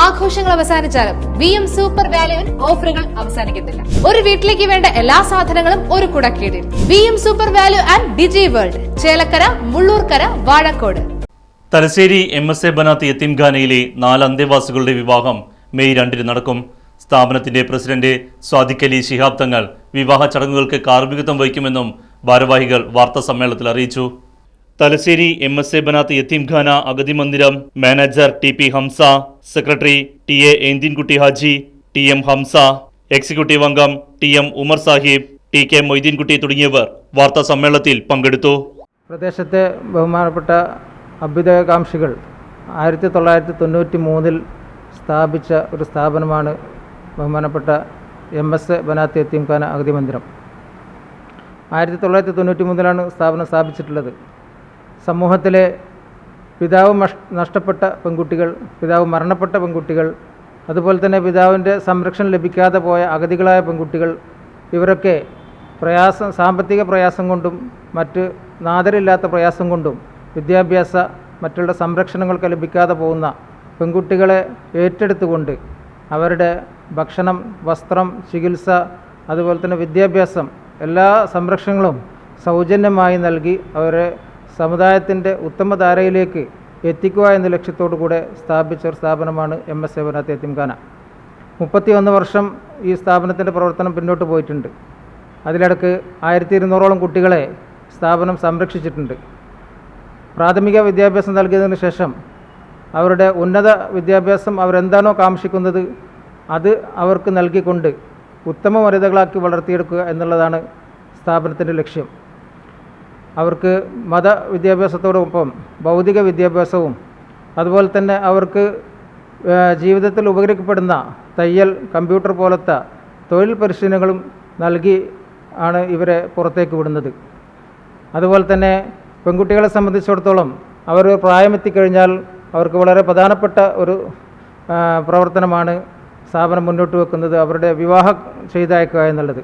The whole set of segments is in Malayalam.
ആഘോഷങ്ങൾ അവസാനിച്ചാലും വി എം സൂപ്പർ വാല്യുവിൽ ഓഫറുകൾ അവസാനിക്കുന്നില്ല ഒരു വീട്ടിലേക്ക് വേണ്ട എല്ലാ സാധനങ്ങളും ഒരു കുടക്കീടിൽ. V M super value and digi world Chelakkara Mullurkara Vazhakkode. Thalassery M S A Banath യത്തീംഖാനയിലെ നാല് അന്തേവാസികളുടെ വിവാഹം മെയ് രണ്ടിന് നടക്കും. സ്ഥാപനത്തിന്റെ പ്രസിഡന്റ് സ്വാദിഖലി ശിഹാബ് തങ്ങൾ വിവാഹ ചടങ്ങുകൾക്ക് കാർമികത്വം വഹിക്കുമെന്നും ഭാരവാഹികൾ വാർത്താ സമ്മേളനത്തിൽ അറിയിച്ചു. Thalassery M S A Banath Yatheemkhana അഗതി മന്ദിരം manager T P Hamza secretary T A Enthinkutty Haji T M Hamza executive അംഗം T M Umar Sahib T K Moideenkutty തുടങ്ങിയവർ വാർത്താ സമ്മേളനത്തിൽ പങ്കെടുത്തു. പ്രദേശത്തെ ബഹുമാനപ്പെട്ട അഭ്യുദയകാംക്ഷികൾ ആയിരത്തി തൊള്ളായിരത്തി തൊണ്ണൂറ്റി മൂന്നിൽ സ്ഥാപിച്ച ഒരു സ്ഥാപനമാണ് ബഹുമാനപ്പെട്ട M S A Banath Yatheemkhana അഗതി മന്ദിരം. ആയിരത്തി തൊള്ളായിരത്തി തൊണ്ണൂറ്റി മൂന്നിലാണ് സ്ഥാപനം സ്ഥാപിച്ചിട്ടുള്ളത്. സമൂഹത്തിലെ പിതാവ് നഷ്ടപ്പെട്ട പെൺകുട്ടികൾ പിതാവ് മരണപ്പെട്ട പെൺകുട്ടികൾ അതുപോലെ തന്നെ പിതാവിന്റെ സംരക്ഷണം ലഭിക്കാതെ പോയ അഗതികളായ പെൺകുട്ടികൾ ഇവരൊക്കെ പ്രയാസം സാമ്പത്തിക പ്രയാസം കൊണ്ടും മറ്റ് നാദരില്ലാത്ത പ്രയാസം കൊണ്ടും വിദ്യാഭ്യാസ മറ്റുള്ള സംരക്ഷണങ്ങൾക്ക് ലഭിക്കാതെ പോകുന്ന പെൺകുട്ടികളെ ഏറ്റെടുത്തുകൊണ്ട് അവരുടെ ഭക്ഷണം വസ്ത്രം ചികിത്സ അതുപോലെ തന്നെ വിദ്യാഭ്യാസം എല്ലാ സംരക്ഷണങ്ങളും സൗജന്യമായി നൽകി അവരെ സമുദായത്തിന്റെ ഉത്തമധാരയിലേക്ക് എത്തിക്കുക എന്ന ലക്ഷ്യത്തോടു കൂടെ സ്ഥാപിച്ച ഒരു സ്ഥാപനമാണ് എം എസ് സേവനാത്ത് യത്തീംഖാന മുപ്പത്തിയൊന്ന് വർഷം ഈ സ്ഥാപനത്തിന്റെ പ്രവർത്തനം പിന്നോട്ട് പോയിട്ടുണ്ട്. അതിലിടക്ക് ആയിരത്തി ഇരുന്നൂറോളം കുട്ടികളെ സ്ഥാപനം സംരക്ഷിച്ചിട്ടുണ്ട്. പ്രാഥമിക വിദ്യാഭ്യാസം നൽകിയതിന് ശേഷം അവരുടെ ഉന്നത വിദ്യാഭ്യാസം അവരെന്താണോ കാക്ഷിക്കുന്നത് അത് അവർക്ക് നൽകിക്കൊണ്ട് ഉത്തമ വനിതകളാക്കി വളർത്തിയെടുക്കുക എന്നുള്ളതാണ് സ്ഥാപനത്തിന്റെ ലക്ഷ്യം. അവർക്ക് മത വിദ്യാഭ്യാസത്തോടൊപ്പം ഭൗതിക വിദ്യാഭ്യാസവും അതുപോലെ തന്നെ അവർക്ക് ജീവിതത്തിൽ ഉപകരിക്കപ്പെടുന്ന തയ്യൽ കമ്പ്യൂട്ടർ പോലത്തെ തൊഴിൽ പരിശീലനങ്ങളും നൽകി ആണ് ഇവരെ പുറത്തേക്ക് വിടുന്നത്. അതുപോലെ തന്നെ പെൺകുട്ടികളെ സംബന്ധിച്ചിടത്തോളം അവർ പ്രായമെത്തിക്കഴിഞ്ഞാൽ അവർക്ക് വളരെ പ്രധാനപ്പെട്ട ഒരു പ്രവർത്തനമാണ് സ്ഥാപനം മുന്നോട്ട് വെക്കുന്നത് അവരുടെ വിവാഹം ചെയ്തയക്കുക എന്നുള്ളത്.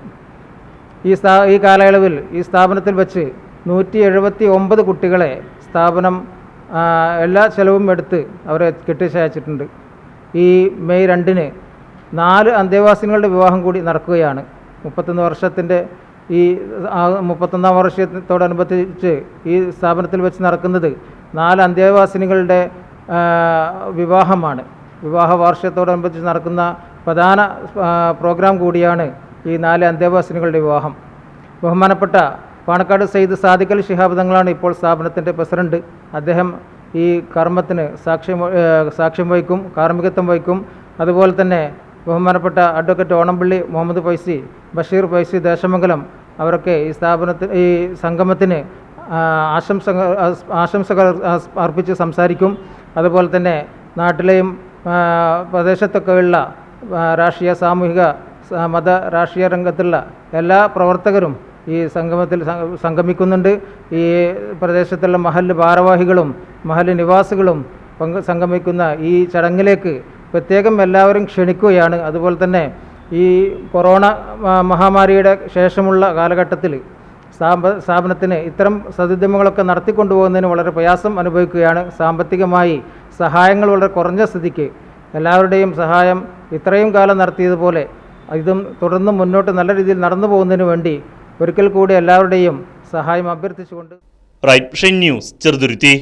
ഈ സ്ഥാ ഈ കാലയളവിൽ ഈ സ്ഥാപനത്തിൽ വെച്ച് നൂറ്റി എഴുപത്തി ഒമ്പത് കുട്ടികളെ സ്ഥാപനം എല്ലാ ചെലവും എടുത്ത് അവരെ കെട്ടിച്ചയച്ചിട്ടുണ്ട്. ഈ മെയ് രണ്ടിന് നാല് അന്തേവാസികളുടെ വിവാഹം കൂടി നടക്കുകയാണ്. മുപ്പത്തൊന്ന് വർഷത്തിന്റെ ഈ മുപ്പത്തൊന്നാം വർഷത്തോടനുബന്ധിച്ച് ഈ സ്ഥാപനത്തിൽ വെച്ച് നടക്കുന്നത് നാല് അന്തേവാസിനികളുടെ വിവാഹമാണ്. വിവാഹ വാർഷികത്തോടനുബന്ധിച്ച് നടക്കുന്ന പ്രധാന പ്രോഗ്രാം കൂടിയാണ് ഈ നാല് അന്തേവാസിനികളുടെ വിവാഹം. ബഹുമാനപ്പെട്ട പാണക്കാട് സയ്യിദ് സാദിഖൽ ഷിഹാബ് തങ്ങളാണ് ഇപ്പോൾ സ്ഥാപനത്തിന്റെ പ്രസിഡന്റ്. അദ്ദേഹം ഈ കർമ്മത്തിന് സാക്ഷ്യം സാക്ഷ്യം വഹിക്കും കാർമ്മികത്വം വഹിക്കും. അതുപോലെ തന്നെ ബഹുമാനപ്പെട്ട അഡ്വക്കേറ്റ് ഓണംപള്ളി മുഹമ്മദ് ഫൈസി ബഷീർ ഫൈസി ദേശമംഗലം അവരൊക്കെ ഈ സ്ഥാപനത്തിന് ഈ സംഗമത്തിന് ആശംസ ആശംസകൾ ആശംസകൾ അർപ്പിച്ച് സംസാരിക്കും. അതുപോലെ തന്നെ നാട്ടിലെയും പ്രദേശത്തൊക്കെ പ്രദേശത്തൊക്കെയുള്ള രാഷ്ട്രീയ സാമൂഹിക മത രാഷ്ട്രീയ രംഗത്തുള്ള എല്ലാ പ്രവർത്തകരും ഈ സംഗമത്തിൽ സംഗമിക്കുന്നുണ്ട്. ഈ പ്രദേശത്തുള്ള മഹല്ല് ഭാരവാഹികളും മഹല്ല് നിവാസികളും പങ്ക് സംഗമിക്കുന്ന ഈ ചടങ്ങിലേക്ക് പ്രത്യേകം എല്ലാവരും ക്ഷണിക്കുകയാണ്. അതുപോലെ തന്നെ ഈ കൊറോണ മഹാമാരിയുടെ ശേഷമുള്ള കാലഘട്ടത്തിൽ സ്ഥാപ സ്ഥാപനത്തിന് ഇത്തരം സതുദ്യമങ്ങളൊക്കെ നടത്തിക്കൊണ്ടുപോകുന്നതിന് വളരെ പ്രയാസം അനുഭവിക്കുകയാണ്. സാമ്പത്തികമായി സഹായങ്ങൾ വളരെ കുറഞ്ഞ സ്ഥിതിക്ക് എല്ലാവരുടെയും സഹായം ഇത്രയും കാലം നടത്തിയതുപോലെ ഇതും തുടർന്നും മുന്നോട്ട് നല്ല രീതിയിൽ നടന്നു പോകുന്നതിന് വേണ്ടി ഒരിക്കൽ കൂടി എല്ലാവരുടെയും സഹായം അഭ്യർത്ഥിച്ചുകൊണ്ട് റൈറ്റ് ന്യൂസ് ചെറുതുരുത്തി.